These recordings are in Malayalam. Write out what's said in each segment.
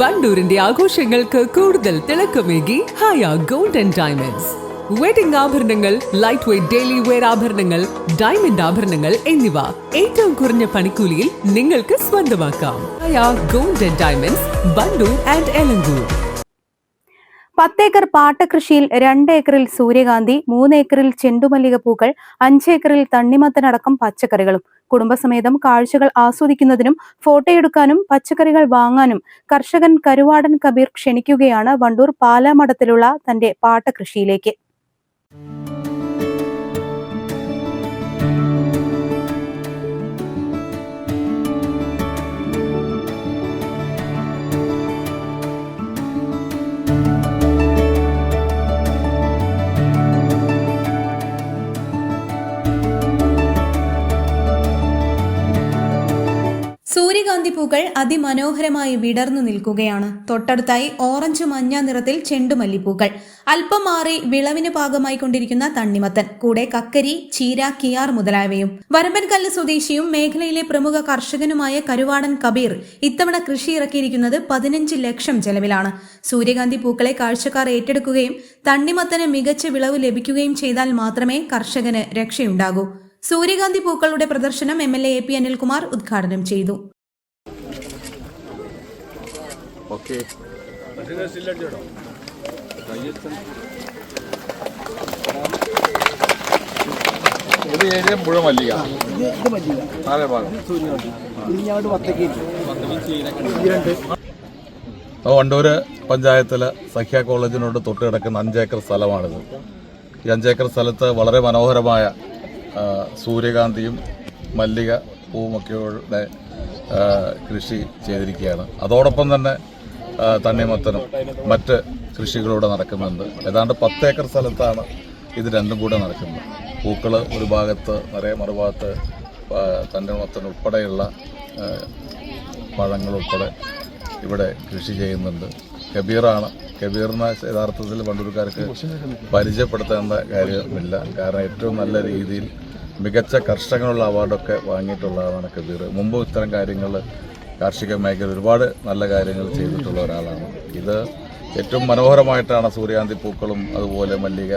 വണ്ടൂരിന്റെ ആഘോഷങ്ങൾക്ക് കൂടുതൽ തിളക്കമേകി ഹായ ഗോൾഡൻ ഡയമണ്ട്സ്. വെഡിംഗ് ആഭരണങ്ങൾ ലൈറ്റ് വെയ്റ്റ് ഡെയിലി വെയർ ആഭരണങ്ങൾ ഡയമണ്ട് ആഭരണങ്ങൾ എന്നിവ ഏറ്റവും കുറഞ്ഞ പണിക്കൂലിയിൽ നിങ്ങൾക്ക് സ്വന്തമാക്കാം. Haya golden diamonds Wandoor and Elankur. പത്തേക്കർ പാട്ടകൃഷിയിൽ രണ്ട് ഏക്കറിൽ സൂര്യകാന്തി മൂന്ന് ഏക്കറിൽ ചെണ്ടുമല്ലിക പൂക്കൾ അഞ്ചേക്കറിൽ തണ്ണിമത്തനടക്കം പച്ചക്കറികളും. കുടുംബസമേതം കാഴ്ചകൾ ആസ്വദിക്കുന്നതിനും ഫോട്ടോയെടുക്കാനും പച്ചക്കറികൾ വാങ്ങാനും കർഷകൻ കരുവാടൻ കബീർ ക്ഷണിക്കുകയാണ് വണ്ടൂർ പാലാമഠത്തിലുള്ള തന്റെ പാട്ടകൃഷിയിലേക്ക് സൂര്യകാന്തി പൂക്കൾ അതിമനോഹരമായി വിടർന്നു നിൽക്കുകയാണ്. തൊട്ടടുത്തായി ഓറഞ്ച് മഞ്ഞ നിറത്തിൽ ചെണ്ടുമല്ലിപ്പൂക്കൾ. അല്പം മാറി വിളവിന് പാകമായി കൊണ്ടിരിക്കുന്ന തണ്ണിമത്തൻ കൂടെ കക്കരി ചീര കിയാർ മുതലായവയും. വരമ്പൻകല്ല് സ്വദേശിയും മേഖലയിലെ പ്രമുഖ കർഷകനുമായ കരുവാടൻ കബീർ ഇത്തവണ കൃഷി ഇറക്കിയിരിക്കുന്നത് പതിനഞ്ച് ലക്ഷം ചെലവിലാണ്. സൂര്യകാന്തി പൂക്കളെ കാഴ്ചക്കാർ ഏറ്റെടുക്കുകയും തണ്ണിമത്തന് മികച്ച വിളവ് ലഭിക്കുകയും ചെയ്താൽ മാത്രമേ കർഷകന് രക്ഷയുണ്ടാകൂ. സൂര്യകാന്തി പൂക്കളുടെ പ്രദർശനം M L A P Anilkumar ഉദ്ഘാടനം ചെയ്തു. ഓക്കെ. ഇത് ഏരിയ മുഴുവൻ മല്ലിക. നാലേ ഭാഗം. അപ്പോൾ വണ്ടൂര് പഞ്ചായത്തിലെ സഖ്യ കോളേജിനോട് തൊട്ട് കിടക്കുന്ന അഞ്ചേക്കർ സ്ഥലമാണിത്. ഈ അഞ്ചേക്കർ സ്ഥലത്ത് വളരെ മനോഹരമായ സൂര്യകാന്തിയും മല്ലിക പൂവുമൊക്കെയുടെ കൃഷി ചെയ്തിരിക്കുകയാണ്. അതോടൊപ്പം തന്നെ തണ്ണിമത്തനും മറ്റ് കൃഷികളൂടെ നടക്കുന്നുണ്ട്. ഏതാണ്ട് പത്തേക്കർ സ്ഥലത്താണ് ഇത് രണ്ടും കൂടെ നടക്കുന്നത്. പൂക്കൾ ഒരു ഭാഗത്ത് നിറയെ മറുഭാഗത്ത് തണ്ണിമത്തൻ ഉൾപ്പെടെയുള്ള പഴങ്ങളുൾപ്പെടെ ഇവിടെ കൃഷി ചെയ്യുന്നുണ്ട്. കബീറാണ്. കബീറിനെ യഥാർത്ഥത്തിൽ വണ്ടൂർക്കാർക്ക് പരിചയപ്പെടുത്തേണ്ട കാര്യമില്ല. കാരണം ഏറ്റവും നല്ല രീതിയിൽ മികച്ച കർഷകനുള്ള അവാർഡൊക്കെ വാങ്ങിയിട്ടുള്ളതാണ് കബീർ. മുമ്പ് ഇത്തരം കാര്യങ്ങൾ കാർഷിക മേഖല ഒരുപാട് നല്ല കാര്യങ്ങൾ ചെയ്തിട്ടുള്ള ഒരാളാണ്. ഇത് ഏറ്റവും മനോഹരമായിട്ടാണ് സൂര്യാന്തി പൂക്കളും അതുപോലെ മല്ലിക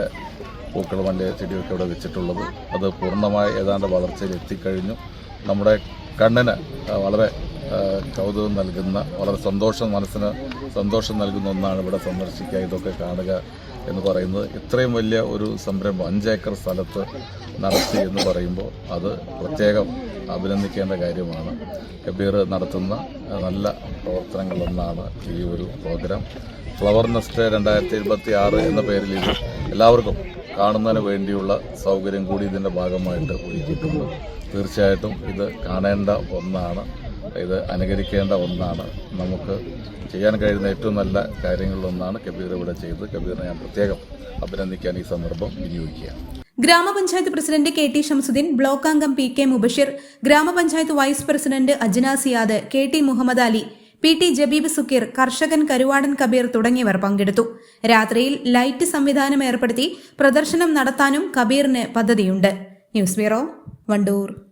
പൂക്കളും മല്ലിക ചെടിയൊക്കെ ഇവിടെ വെച്ചിട്ടുള്ളത്. അത് പൂർണമായി ഏതാണ്ട് വളർച്ചയിൽ എത്തിക്കഴിഞ്ഞു. നമ്മുടെ കണ്ണിന് വളരെ കൗതുകം നൽകുന്ന വളരെ സന്തോഷം മനസ്സിന് സന്തോഷം നൽകുന്ന ഒന്നാണ് ഇവിടെ സന്ദർശിക്കുക. ഇതൊക്കെ കാണുക. എന്ന് പറയുന്നത് ഇത്രയും വലിയ ഒരു സംരംഭം അഞ്ചേക്കർ സ്ഥലത്ത് നടത്തി എന്ന് പറയുമ്പോൾ അത് പ്രത്യേകം അഭിനന്ദിക്കേണ്ട കാര്യമാണ്. കബീർ നടത്തുന്ന നല്ല പ്രവർത്തനങ്ങളൊന്നാണ് ഈ ഒരു പ്രോഗ്രാം. ഫ്ലവർ നെസ്റ്റ് രണ്ടായിരത്തി ഇരുപത്തി ആറ് എന്ന പേരിൽ ഇത് എല്ലാവർക്കും കാണുന്നതിന് വേണ്ടിയുള്ള സൗകര്യം കൂടി ഇതിന്റെ ഭാഗമായിട്ട് ഒരുക്കിയിട്ടുണ്ട്. തീർച്ചയായിട്ടും ഇത് കാണേണ്ട ഒന്നാണ്. ഇത് അനുകരിക്കേണ്ട ഒന്നാണ്. നമുക്ക് ചെയ്യാൻ കഴിയുന്ന ഏറ്റവും നല്ല കാര്യങ്ങളിലൊന്നാണ് കബീർ ഇവിടെ ചെയ്തത്. കബീറിനെ ഞാൻ പ്രത്യേകം അഭിനന്ദിക്കാൻ ഈ സന്ദർഭം വിനിയോഗിക്കുക ഗ്രാമപഞ്ചായത്ത് president K T Shamsudheen block അംഗം പി കെ മുബഷിർ ഗ്രാമപഞ്ചായത്ത് vice president Ajna Siyad K T Muhammad Ali P T Jabeeb Sukkeer കർഷകൻ കരുവാടൻ കബീർ തുടങ്ങിയവർ പങ്കെടുത്തു. രാത്രിയിൽ ലൈറ്റ് സംവിധാനം ഏർപ്പെടുത്തി പ്രദർശനം നടത്താനും കബീറിന് പദ്ധതിയുണ്ട്. News bureau Wandoor.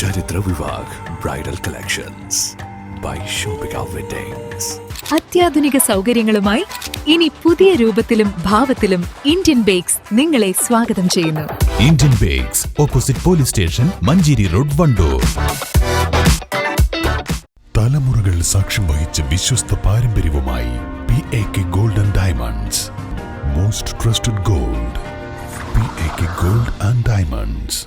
ചരിത്ര Vivah bridal collections. By Shoppika weddings അത്യാധുനിക സൗകര്യങ്ങളുമായി ഇനി പുതിയ രൂപത്തിലും ഭാവത്തിലും ഇന്ത്യൻ ബേക്സ് നിങ്ങളെ സ്വാഗതം ചെയ്യുന്നു. Indian bakes opposite police station Manjeri road Wandoor. തലമുറകൾ സാക്ഷ്യം വഹിച്ച വിശ്വസ്ത പാരമ്പര്യവുമായി P A K gold and diamonds most trusted gold P A K gold and diamonds